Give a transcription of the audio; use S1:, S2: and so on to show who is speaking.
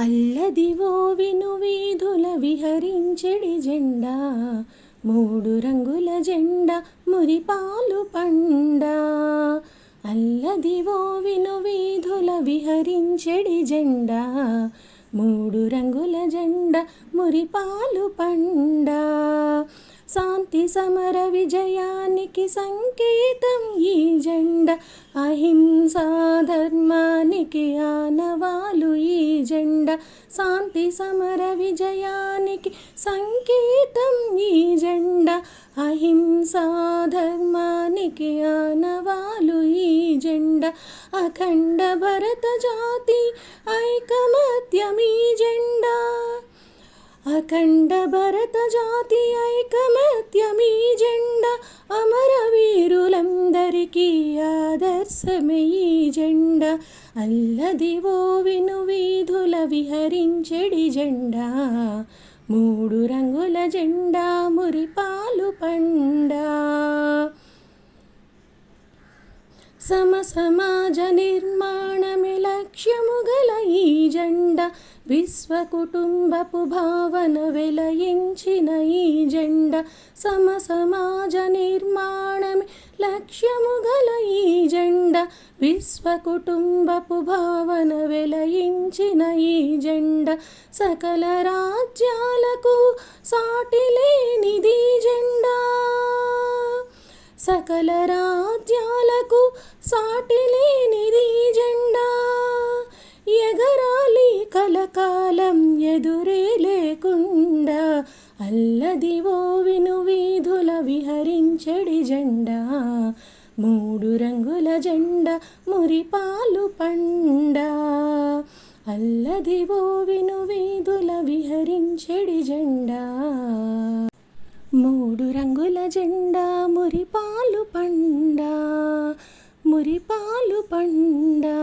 S1: అల్లదివో విను వీధుల విహరించెడి జెండా మూడు రంగుల జెండా మురిపాలు పండా. అల్లదివో విను వీధుల విహరించెడి జెండా మూడు రంగుల జెండా మురిపాలు పండా. శాంతి సమర విజయానికి సంకేతం ఈ జెండా అహింసాధర్మ జెండా శాంతి సమర విజయానికి సంకేతం ఈ జెండా. అహింసా ధర్మానికి ఆనవాలు ఈ జెండా. అఖండ భరత జాతి ఐకమత్యమీ జెండా. అఖండ భరత జాతి ఐకమత్యమీ జెండా. అమరవీరులందరికీ ఆదర్శమే ఈ జెండా. అల్లదివో విను వీధుల విహరించెడి జెండా మూడు రంగుల జెండా మురిపాలు పండా. సమ సమాజ నిర్మాణమే లక్ష్యము గల ఈ జెండా విశ్వ కుటుంబపు భావన వెలయించిన ఈ జెండా. సమ సమాజ నిర్మాణమే లక్ష్యము గల ఈ జెండా విశ్వ కుటుంబపు భావన వెలయించిన ఈ జెండా. సకల రాజ్యాలకు సాటి లేనిది జెండా. సకల రాజ్యాలకు సాటి లేనిది జెండా. ఎగరాలి కలకాలం ఎదురేలే దివో విను వీధుల విహరించెడి జెండా. మూడు రంగుల జెండా మురిపాలు పండా. అల్లదివో విను వీధుల విహరించెడి జెండా. మూడు రంగుల జెండా మురిపాలు పండ. మురిపాలు పండా.